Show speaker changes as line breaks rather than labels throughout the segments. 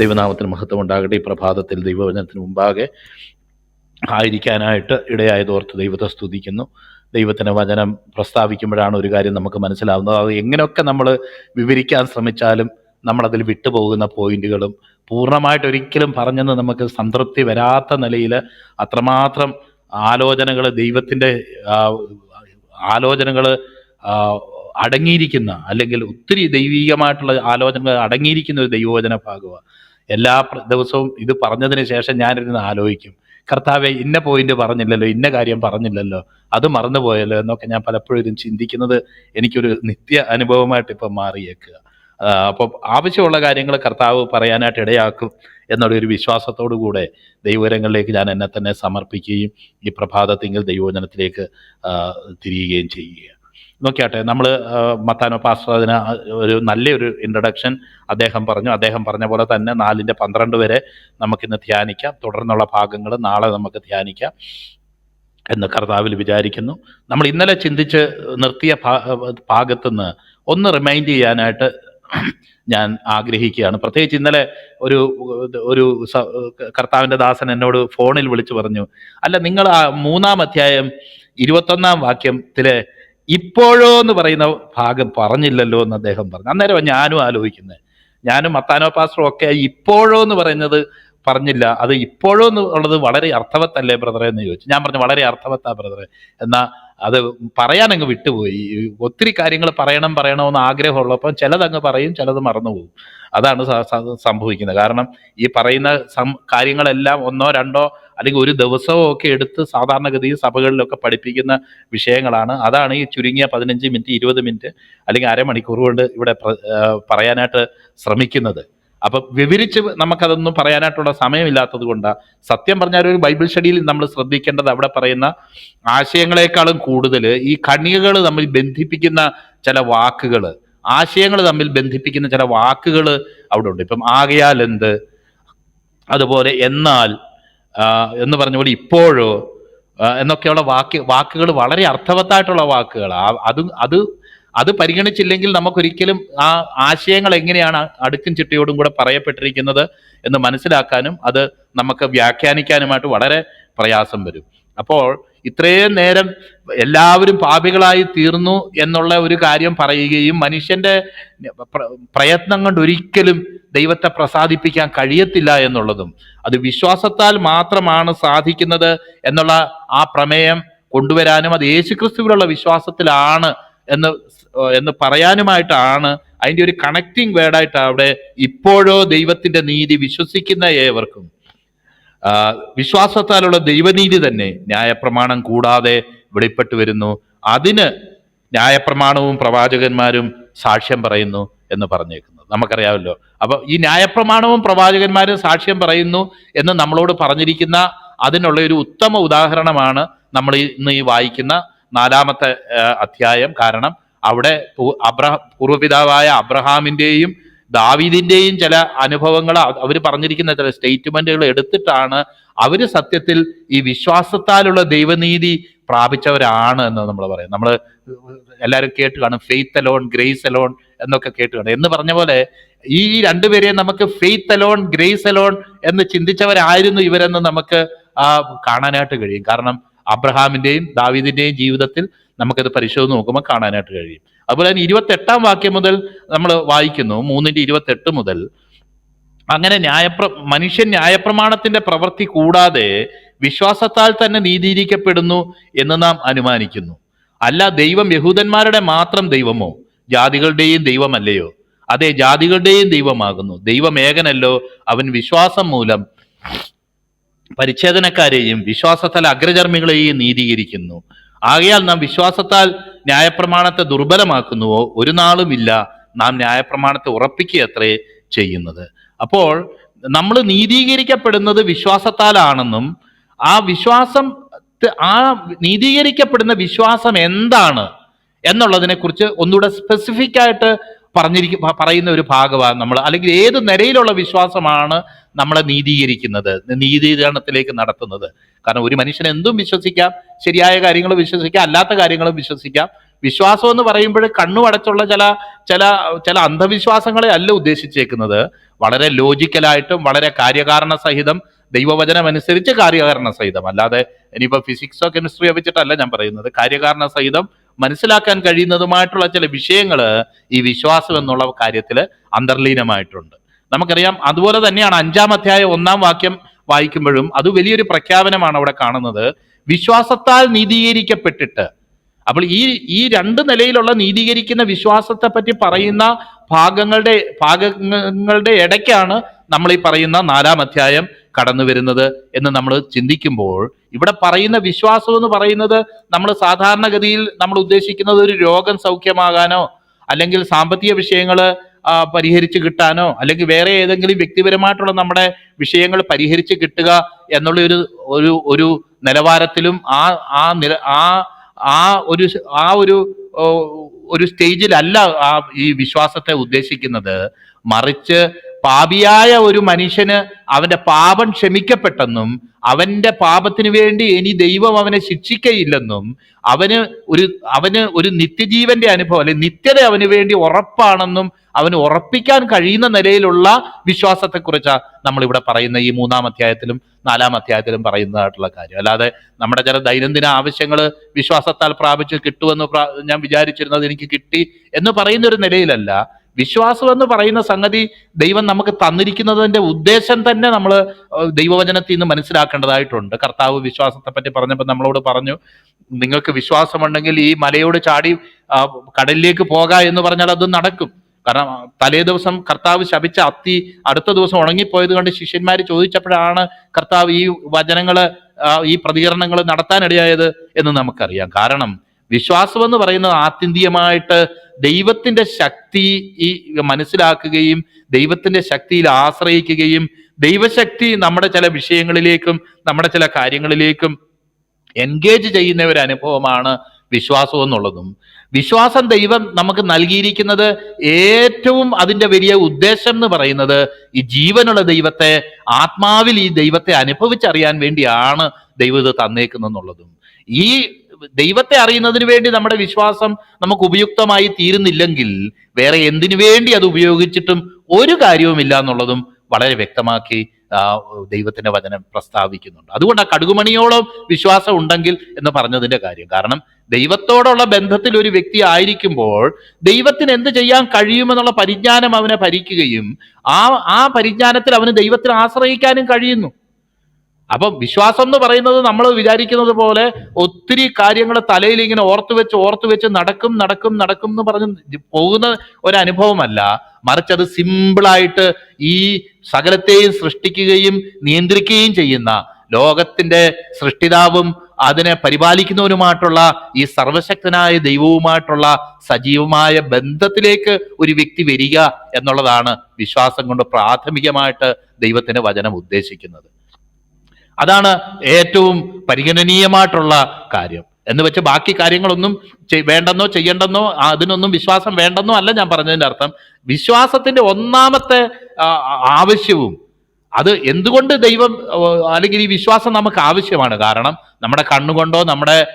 ദൈവനാമത്തിന് മഹത്വം ഉണ്ടാകട്ടെ ഈ പ്രഭാതത്തിൽ ദൈവവചനത്തിന് മുമ്പാകെ ആയിരിക്കാനായിട്ട് ഇടയായതോർത്ത് ദൈവത്തെ സ്തുതിക്കുന്നു. ദൈവത്തിന്റെ വചനം പ്രസ്താവിക്കുമ്പോഴാണ് ഒരു കാര്യം നമുക്ക് മനസ്സിലാവുന്നത്. അത് എങ്ങനെയൊക്കെ നമ്മൾ വിവരിക്കാൻ ശ്രമിച്ചാലും നമ്മളതിൽ വിട്ടുപോകുന്ന പോയിന്റുകളും പൂർണമായിട്ട് ഒരിക്കലും പറഞ്ഞെന്ന് നമുക്ക് സംതൃപ്തി വരാത്ത നിലയിൽ അത്രമാത്രം ആലോചനകൾ ദൈവത്തിന്റെ ആലോചനകൾ അടങ്ങിയിരിക്കുന്ന അല്ലെങ്കിൽ ഒത്തിരി ദൈവികമായിട്ടുള്ള ആലോചനകൾ അടങ്ങിയിരിക്കുന്ന ഒരു ദൈവവചന ഭാഗമാണ്. എല്ലാ ദിവസവും ഇത് പറഞ്ഞതിന് ശേഷം ഞാനിരുന്ന് ആലോചിക്കും. കർത്താവെ ഇന്ന പോയിന്റ് പറഞ്ഞില്ലല്ലോ ഇന്ന കാര്യം പറഞ്ഞില്ലല്ലോ അത് മറന്നുപോയല്ലോ എന്നൊക്കെ ഞാൻ പലപ്പോഴും ചിന്തിക്കുന്നത് എനിക്കൊരു നിത്യ അനുഭവമായിട്ട് ഇപ്പം മാറിയേക്കുക. അപ്പോൾ ആവശ്യമുള്ള കാര്യങ്ങൾ കർത്താവ് പറയാനായിട്ട് ഇടയാക്കും എന്നുള്ള ഒരു വിശ്വാസത്തോടു കൂടെ ദൈവരങ്ങളിലേക്ക് ഞാൻ എന്നെ തന്നെ സമർപ്പിക്കുകയും ഈ പ്രഭാതത്തിങ്കിൽ ദൈവവചനത്തിലേക്ക് ആ, തിരിയുകയും ചെയ്യുക നോക്കിയാട്ടെ നമ്മൾ മത്താനോ പാസ്റ്റർ അതിന് ഒരു നല്ലൊരു ഇൻട്രഡക്ഷൻ അദ്ദേഹം പറഞ്ഞു. അദ്ദേഹം പറഞ്ഞ പോലെ തന്നെ നാലിന്റെ പന്ത്രണ്ട് വരെ നമുക്കിന്ന് ധ്യാനിക്കാം. തുടർന്നുള്ള ഭാഗങ്ങൾ നാളെ നമുക്ക് ധ്യാനിക്കാം എന്ന് കർത്താവിൽ വിചാരിക്കുന്നു. നമ്മൾ ഇന്നലെ ചിന്തിച്ച് നിർത്തിയ ഭാഗത്തുനിന്ന് ഒന്ന് റിമൈൻഡ് ചെയ്യാനായിട്ട് ഞാൻ ആഗ്രഹിക്കുകയാണ്. പ്രത്യേകിച്ച് ഇന്നലെ ഒരു ഒരു കർത്താവിന്റെ ദാസൻ എന്നോട് ഫോണിൽ വിളിച്ചു പറഞ്ഞു അല്ല നിങ്ങൾ ആ മൂന്നാം അധ്യായം ഇരുപത്തൊന്നാം വാക്യത്തിലെ ഇപ്പോഴോ എന്ന് പറയുന്ന ഭാഗം പറഞ്ഞില്ലല്ലോ എന്ന് അദ്ദേഹം പറഞ്ഞു. അന്നേരം ഞാനും ആലോചിക്കുന്നത് ഞാനും മത്താനോ പാസ്റ്ററും ഒക്കെ ഇപ്പോഴോ എന്ന് പറയുന്നത് പറഞ്ഞില്ല. അത് ഇപ്പോഴോ എന്ന് ഉള്ളത് വളരെ അർത്ഥവത്തല്ലേ ബ്രദറെ എന്ന് ചോദിച്ചു. ഞാൻ പറഞ്ഞു വളരെ അർത്ഥവത്താ ബ്രദറെ. എന്നാ അത് പറയാൻ അങ്ങ് വിട്ടുപോയി. ഒത്തിരി കാര്യങ്ങൾ പറയണം പറയണമെന്ന് ആഗ്രഹമുള്ളപ്പം ചിലതങ്ങ് പറയും ചിലത് മറന്നുപോകും. അതാണ് സംഭവിക്കുന്നത്. കാരണം ഈ പറയുന്ന കാര്യങ്ങളെല്ലാം ഒന്നോ രണ്ടോ അല്ലെങ്കിൽ ഒരു ദിവസവും ഒക്കെ എടുത്ത് സാധാരണഗതിയിൽ സഭകളിലൊക്കെ പഠിപ്പിക്കുന്ന വിഷയങ്ങളാണ്. അതാണ് ഈ ചുരുങ്ങിയ പതിനഞ്ച് മിനിറ്റ് ഇരുപത് മിനിറ്റ് അല്ലെങ്കിൽ അരമണിക്കൂർ കൊണ്ട് ഇവിടെ പറയാനായിട്ട് ശ്രമിക്കുന്നത്. അപ്പം വിവരിച്ച് നമുക്കതൊന്നും പറയാനായിട്ടുള്ള സമയമില്ലാത്തത് കൊണ്ടാണ് സത്യം പറഞ്ഞാൽ ഒരു ബൈബിൾ സ്റ്റഡിയിൽ നമ്മൾ ശ്രദ്ധിക്കേണ്ടത് അവിടെ പറയുന്ന ആശയങ്ങളെക്കാളും കൂടുതൽ ഈ കണികകൾ തമ്മിൽ ബന്ധിപ്പിക്കുന്ന ചില വാക്കുകൾ ആശയങ്ങൾ തമ്മിൽ ബന്ധിപ്പിക്കുന്ന ചില വാക്കുകൾ അവിടെ ഉണ്ട്. ഇപ്പം ആകയാൽ എന്ത്? അതുപോലെ എന്നാൽ എന്ന് പറഞ്ഞ പോലെ ഇപ്പോഴോ എന്നൊക്കെയുള്ള വാക്ക് വാക്കുകൾ വളരെ അർത്ഥവത്തായിട്ടുള്ള വാക്കുകൾ. അത് അത് അത് പരിഗണിച്ചില്ലെങ്കിൽ നമുക്കൊരിക്കലും ആ ആശയങ്ങൾ എങ്ങനെയാണ് അടുക്കും ചിട്ടയോടും കൂടെ പറയപ്പെട്ടിരിക്കുന്നത് എന്ന് മനസ്സിലാക്കാനും അത് നമുക്ക് വ്യാഖ്യാനിക്കാനുമായിട്ട് വളരെ പ്രയാസം വരും. അപ്പോൾ ഇത്രയും നേരം എല്ലാവരും പാപികളായി തീർന്നു എന്നുള്ള ഒരു കാര്യം പറയുകയും മനുഷ്യന്റെ പ്ര- പ്രയത്നം കൊണ്ട് ഒരിക്കലും ദൈവത്തെ പ്രസാദിപ്പിക്കാൻ കഴിയത്തില്ല എന്നുള്ളതും അത് വിശ്വാസത്താൽ മാത്രമാണ് സാധിക്കുന്നത് എന്നുള്ള ആ പ്രമേയം കൊണ്ടുവരാനും അത് യേശുക്രിസ്തുവിലുള്ള വിശ്വാസത്തിലാണ് എന്ന് എന്ന് പറയാനുമായിട്ടാണ് അതിന്റെ ഒരു കണക്റ്റിംഗ് വേർഡായിട്ട് അവിടെ ഇപ്പോഴോ ദൈവത്തിന്റെ നീതി വിശ്വസിക്കുന്ന ഏവർക്കും. വിശ്വാസത്താലുള്ള ദൈവനീതി തന്നെ ന്യായപ്രമാണം കൂടാതെ വെളിപ്പെട്ടു വരുന്നു. അതിന് ന്യായപ്രമാണവും പ്രവാചകന്മാരും സാക്ഷ്യം പറയുന്നു എന്ന് പറഞ്ഞേക്കുന്നത്. നമുക്കറിയാമല്ലോ. അപ്പോൾ ഈ ന്യായപ്രമാണവും പ്രവാചകന്മാരും സാക്ഷ്യം പറയുന്നു എന്ന് നമ്മളോട് പറഞ്ഞിരിക്കുന്ന അതിനുള്ള ഒരു ഉത്തമ ഉദാഹരണമാണ് നമ്മൾ ഇന്ന് ഈ വായിക്കുന്ന നാലാമത്തെ അധ്യായം. കാരണം അവിടെ അബ്രഹ പൂർവപിതാവായ അബ്രഹാമിന്റെയും ദാവീദിന്റെയും ചില അനുഭവങ്ങൾ അവർ പറഞ്ഞിരിക്കുന്ന ചില സ്റ്റേറ്റ്മെന്റുകൾ എടുത്തിട്ടാണ് അവർ സത്യത്തിൽ ഈ വിശ്വാസത്താലുള്ള ദൈവനീതി പ്രാപിച്ചവരാണ് എന്ന് നമ്മൾ പറയും നമ്മൾ എല്ലാവരും കേട്ട് കാണും ഫെയ്ത്ത് അലോൺ ഗ്രേസ് അലോൺ എന്നൊക്കെ കേട്ട് കാണും. എന്ന് പറഞ്ഞ പോലെ ഈ രണ്ടുപേരെയും നമുക്ക് ഫെയ്ത്ത് അലോൺ ഗ്രേസ് അലോൺ എന്ന് ചിന്തിച്ചവരായിരുന്നു ഇവരെന്ന് നമുക്ക് കാണാനായിട്ട് കഴിയും. കാരണം അബ്രഹാമിന്റെയും ദാവീദിന്റെയും ജീവിതത്തിൽ നമുക്കത് പരിശോധന നോക്കുമ്പോൾ കാണാനായിട്ട് കഴിയും. അതുപോലെ തന്നെ ഇരുപത്തി എട്ടാം വാക്യം മുതൽ നമ്മൾ വായിക്കുന്നു മൂന്നിന്റെ ഇരുപത്തി എട്ട് മുതൽ. അങ്ങനെ ന്യായപ്ര മനുഷ്യൻ ന്യായപ്രമാണത്തിന്റെ പ്രവൃത്തി കൂടാതെ വിശ്വാസത്താൽ തന്നെ നീതിയിരിക്കപ്പെടുന്നു എന്ന് നാം അനുമാനിക്കുന്നു. അല്ല ദൈവം യഹൂദന്മാരുടെ മാത്രം ദൈവമോ? ജാതികളുടെയും ദൈവമല്ലയോ? അതെ ജാതികളുടെയും ദൈവമാകുന്നു. ദൈവം ഏകനല്ലോ അവൻ വിശ്വാസം മൂലം പരിച്ഛേദനക്കാരെയും വിശ്വാസത്താൽ അഗ്രചർമ്മികളെയും നീതീകരിക്കുന്നു. ആകയാൽ നാം വിശ്വാസത്താൽ ന്യായപ്രമാണത്തെ ദുർബലമാക്കുന്നുവോ? ഒരു നാളുമില്ല നാം ന്യായപ്രമാണത്തെ ഉറപ്പിക്കുകയത്രേ ചെയ്യുന്നത്. അപ്പോൾ നമ്മൾ നീതീകരിക്കപ്പെടുന്നത് വിശ്വാസത്താലാണെന്നും ആ വിശ്വാസം ആ നീതീകരിക്കപ്പെടുന്ന വിശ്വാസം എന്താണ് എന്നുള്ളതിനെ കുറിച്ച് ഒന്നുകൂടെ സ്പെസിഫിക് ആയിട്ട് പറഞ്ഞിരിക്കും പറയുന്ന ഒരു ഭാഗമാണ് നമ്മൾ. അല്ലെങ്കിൽ ഏത് നിരയിലുള്ള വിശ്വാസമാണ് നമ്മളെ നീതീകരിക്കുന്നത് നീതീകരണത്തിലേക്ക് നടത്തുന്നത്. കാരണം ഒരു മനുഷ്യൻ എന്തും വിശ്വസിക്കാം ശരിയായ കാര്യങ്ങൾ വിശ്വസിക്കാം അല്ലാത്ത കാര്യങ്ങളും വിശ്വസിക്കാം. വിശ്വാസം എന്ന് പറയുമ്പോൾ കണ്ണു അടച്ചുള്ള ചില ചില ചില അന്ധവിശ്വാസങ്ങളെ അല്ല ഉദ്ദേശിച്ചേക്കുന്നത്. വളരെ ലോജിക്കലായിട്ടും വളരെ കാര്യകാരണ സഹിതം ദൈവവചനം അനുസരിച്ച് കാര്യകാരണ സഹിതം. അല്ലാതെ ഇനിയിപ്പോ ഫിസിക്സോ കെമിസ്ട്രിയോ വെച്ചിട്ടല്ല ഞാൻ പറയുന്നത്. കാര്യകാരണ സഹിതം മനസ്സിലാക്കാൻ കഴിയുന്നതുമായിട്ടുള്ള ചില വിഷയങ്ങൾ ഈ വിശ്വാസം എന്നുള്ള കാര്യത്തിൽ അന്തർലീനമായിട്ടുണ്ട്. നമുക്കറിയാം അതുപോലെ തന്നെയാണ് അഞ്ചാം അധ്യായം ഒന്നാം വാക്യം വായിക്കുമ്പോഴും അത് വലിയൊരു പ്രഖ്യാപനമാണ് അവിടെ കാണുന്നത്. വിശ്വാസത്താൽ നീതീകരിക്കപ്പെട്ടിട്ട്. അപ്പോൾ ഈ ഈ രണ്ട് നിലയിലുള്ള നീതീകരിക്കുന്ന വിശ്വാസത്തെ പറ്റി പറയുന്ന ഭാഗങ്ങളുടെ ഭാഗങ്ങളുടെ ഇടയ്ക്കാണ് നമ്മൾ ഈ പറയുന്ന നാലാം അധ്യായം കടന്നു വരുന്നത് എന്ന് നമ്മൾ ചിന്തിക്കുമ്പോൾ ഇവിടെ പറയുന്ന വിശ്വാസം എന്ന് പറയുന്നത് നമ്മൾ സാധാരണഗതിയിൽ നമ്മൾ ഉദ്ദേശിക്കുന്നത് ഒരു രോഗം സൗഖ്യമാകാനോ അല്ലെങ്കിൽ സാമ്പത്തിക വിഷയങ്ങൾ പരിഹരിച്ച് കിട്ടാനോ അല്ലെങ്കിൽ വേറെ ഏതെങ്കിലും വ്യക്തിപരമായിട്ടുള്ള നമ്മുടെ വിഷയങ്ങൾ പരിഹരിച്ച് കിട്ടുക എന്നുള്ള ഒരു ഒരു ഒരു നിലവാരത്തിലും ആ ആ നില ആ ആ ഒരു ആ ഒരു ഒരു സ്റ്റേജിലല്ല ആ ഈ വിശ്വാസത്തെ ഉദ്ദേശിക്കുന്നത്. മറിച്ച് പാപിയായ ഒരു മനുഷ്യന് അവന്റെ പാപം ക്ഷമിക്കപ്പെട്ടെന്നും അവന്റെ പാപത്തിന് വേണ്ടി ഇനി ദൈവം അവനെ ശിക്ഷിക്കയില്ലെന്നും അവന് ഒരു അവന് ഒരു നിത്യജീവന്റെ അനുഭവം അല്ലെ നിത്യത അവന് വേണ്ടി ഉറപ്പാണെന്നും അവന് ഉറപ്പിക്കാൻ കഴിയുന്ന നിലയിലുള്ള വിശ്വാസത്തെക്കുറിച്ചാണ് നമ്മൾ ഇവിടെ പറയുന്ന ഈ മൂന്നാം അധ്യായത്തിലും നാലാം അധ്യായത്തിലും പറയുന്നതായിട്ടുള്ള കാര്യം. അല്ലാതെ നമ്മുടെ ചില ദൈനംദിന ആവശ്യങ്ങൾ വിശ്വാസത്താൽ പ്രാപിച്ച് കിട്ടുമെന്ന് ഞാൻ വിചാരിച്ചിരുന്നത് എനിക്ക് കിട്ടി എന്ന് പറയുന്ന ഒരു നിലയിലല്ല. വിശ്വാസം എന്ന് പറയുന്ന സംഗതി ദൈവം നമുക്ക് തന്നിരിക്കുന്നതിന്റെ ഉദ്ദേശം തന്നെ നമ്മൾ ദൈവവചനത്തിൽ നിന്ന് മനസ്സിലാക്കേണ്ടതായിട്ടുണ്ട്. കർത്താവ് വിശ്വാസത്തെ പറ്റി പറഞ്ഞപ്പോൾ നമ്മളോട് പറഞ്ഞു നിങ്ങൾക്ക് വിശ്വാസമുണ്ടെങ്കിൽ ഈ മലയോട് ചാടി കടലിലേക്ക് പോക എന്ന് പറഞ്ഞാൽ അത് നടക്കും. കാരണം തലേ ദിവസം കർത്താവ് ശപിച്ച അത്തി അടുത്ത ദിവസം ഉണങ്ങിപ്പോയത് കൊണ്ട് ശിഷ്യന്മാർ ചോദിച്ചപ്പോഴാണ് കർത്താവ് ഈ വചനങ്ങൾ ഈ പ്രതികരണങ്ങൾ നടത്താനിടയായത് എന്ന് നമുക്കറിയാം. കാരണം വിശ്വാസം എന്ന് പറയുന്നത് ആത്യന്തികമായിട്ട് ദൈവത്തിന്റെ ശക്തി ഈ മനസ്സിലാക്കുകയും ദൈവത്തിന്റെ ശക്തിയിൽ ആശ്രയിക്കുകയും ദൈവശക്തി നമ്മുടെ ചില വിഷയങ്ങളിലേക്കും നമ്മുടെ ചില കാര്യങ്ങളിലേക്കും എൻഗേജ് ചെയ്യുന്ന ഒരു അനുഭവമാണ് വിശ്വാസം എന്നുള്ളതും. വിശ്വാസം ദൈവം നമുക്ക് നൽകിയിരിക്കുന്നത് ഏറ്റവും അതിന്റെ വലിയ ഉദ്ദേശം എന്ന് പറയുന്നത് ഈ ജീവനുള്ള ദൈവത്തെ ആത്മാവിൽ ഈ ദൈവത്തെ അനുഭവിച്ചറിയാൻ വേണ്ടിയാണ് ദൈവം ഇത് തന്നേക്കുന്നെന്നുള്ളതും ഈ ദൈവത്തെ അറിയുന്നതിന് വേണ്ടി നമ്മുടെ വിശ്വാസം നമുക്ക് ഉപയുക്തമായി തീരുന്നില്ലെങ്കിൽ വേറെ എന്തിനു വേണ്ടി അത് ഉപയോഗിച്ചിട്ടും ഒരു കാര്യവുമില്ല എന്നുള്ളതും വളരെ വ്യക്തമാക്കി ദൈവത്തിന്റെ വചനം പ്രസ്താവിക്കുന്നുണ്ട്. അതുകൊണ്ട് ആ കടുകുമണിയോളം വിശ്വാസം ഉണ്ടെങ്കിൽ എന്ന് പറഞ്ഞതിന്റെ കാര്യം. കാരണം ദൈവത്തോടുള്ള ബന്ധത്തിൽ ഒരു വ്യക്തി ആയിരിക്കുമ്പോൾ ദൈവത്തിന് എന്ത് ചെയ്യാൻ കഴിയുമെന്നുള്ള പരിജ്ഞാനം അവനെ ഭരിക്കുകയും ആ ആ പരിജ്ഞാനത്തിൽ അവന് ദൈവത്തിൽ ആശ്രയിക്കാനും കഴിയുന്നു. അപ്പൊ വിശ്വാസം എന്ന് പറയുന്നത് നമ്മൾ വിചാരിക്കുന്നത് പോലെ ഒത്തിരി കാര്യങ്ങൾ തലയിൽ ഇങ്ങനെ ഓർത്തു വെച്ച് ഓർത്തു വെച്ച് നടക്കും നടക്കും നടക്കും എന്ന് പറഞ്ഞ് പോകുന്ന ഒരു അനുഭവമല്ല മറിച്ച് അത് സിമ്പിളായിട്ട് ഈ സകലത്തെയും സൃഷ്ടിക്കുകയും നിയന്ത്രിക്കുകയും ചെയ്യുന്ന ലോകത്തിന്റെ സൃഷ്ടിതാവും അതിനെ പരിപാലിക്കുന്നവനുമായിട്ടുള്ള ഈ സർവശക്തനായ ദൈവവുമായിട്ടുള്ള സജീവമായ ബന്ധത്തിലേക്ക് ഒരു വ്യക്തി വരിക എന്നുള്ളതാണ് വിശ്വാസം കൊണ്ട് പ്രാഥമികമായിട്ട് ദൈവത്തിന്റെ വചനം ഉദ്ദേശിക്കുന്നത്. അതാണ് ഏറ്റവും പരിഗണനീയമായിട്ടുള്ള കാര്യം. എന്ന് വെച്ച് ബാക്കി കാര്യങ്ങളൊന്നും വേണ്ടെന്നോ ചെയ്യണ്ടെന്നോ അതിനൊന്നും വിശ്വാസം വേണ്ടെന്നോ അല്ല ഞാൻ പറഞ്ഞതിന്റെ അർത്ഥം. വിശ്വാസത്തിന്റെ ഒന്നാമത്തെ ആവശ്യവും അത് എന്തുകൊണ്ട് ദൈവം അല്ലെങ്കിൽ ഈ വിശ്വാസം നമുക്ക് ആവശ്യമാണ്? കാരണം നമ്മുടെ കണ്ണുകൊണ്ടോ നമ്മുടെ